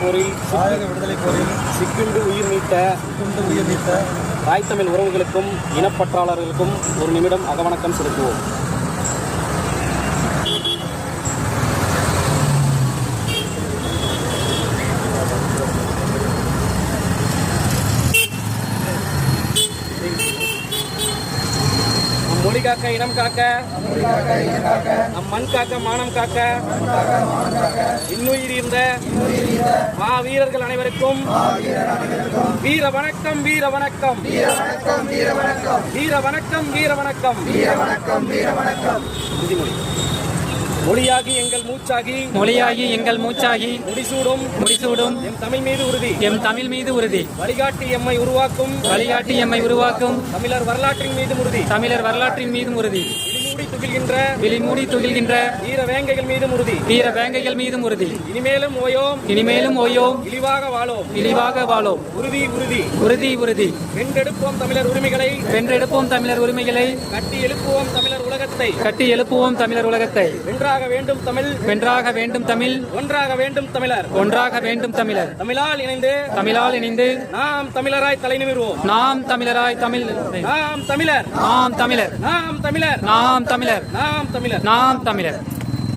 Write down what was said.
போரில் தமிழக விடுதலை போரில் சிக்குண்டு உயிர் நீத்த சிக்கிண்டு உயிர் நீத்த தாய் தமிழ் உறவுகளுக்கும் இனப்பற்றாளர்களுக்கும் ஒரு நிமிடம் அகவணக்கம் செலுத்துவோம். மொழி காக்க இனம் காக்க நம் மண் காக்க மானம் காக்க இன்னுயிர் இருந்த மா வீரர்கள் அனைவருக்கும் வீர வணக்கம் வீர வணக்கம். வீர வணக்கம் வீர வணக்கம். உறுதிமொழி மொழியாகி எங்கள் மூச்சாகி மொழியாகி எங்கள் மூச்சாகி முடிசூடும். முடிசூடும். எம் தமிழ் மீது உறுதி. எம் தமிழ் மீது உறுதி. வழிகாட்டி எம்மை உருவாக்கும். வழிகாட்டி எம்மை உருவாக்கும். தமிழர் வரலாற்றின் மீது உறுதி. தமிழர் வரலாற்றின் மீதும் உறுதி. துகில்கின்ற. விழிமூடி துகில்கின்ற. வீர வேங்கைகள் மீதும் உறுதி. வீர வேங்கைகள் மீதும் உறுதி. இனிமேலும் ஓயோம். இனிமேலும் ஓயோம். இழிவாக வாழோம். இழிவாக வாழோம். உறுதி உறுதி. உறுதி உறுதி. வென்றெடுப்போம் தமிழர் உரிமைகளை. வென்றெடுப்போம் தமிழர் உரிமைகளை. கட்டி எழுப்புவோம் தமிழர் உலகத்தை. கட்டி எழுப்புவோம் தமிழர் உலகத்தை. வென்றாக வேண்டும் தமிழ். வென்றாக வேண்டும் தமிழ். ஒன்றாக வேண்டும் தமிழர். ஒன்றாக வேண்டும் தமிழர். தமிழால் இணைந்து தமிழால் இணைந்து நாம் தமிழராய் தலை நிமிர்வோம். நாம் தமிழராய் தமிழ். நாம் தமிழர். நாம் தமிழர். நாம் தமிழர். நாம் தமிழர். நாம் தமிழர். நாம் தமிழர்.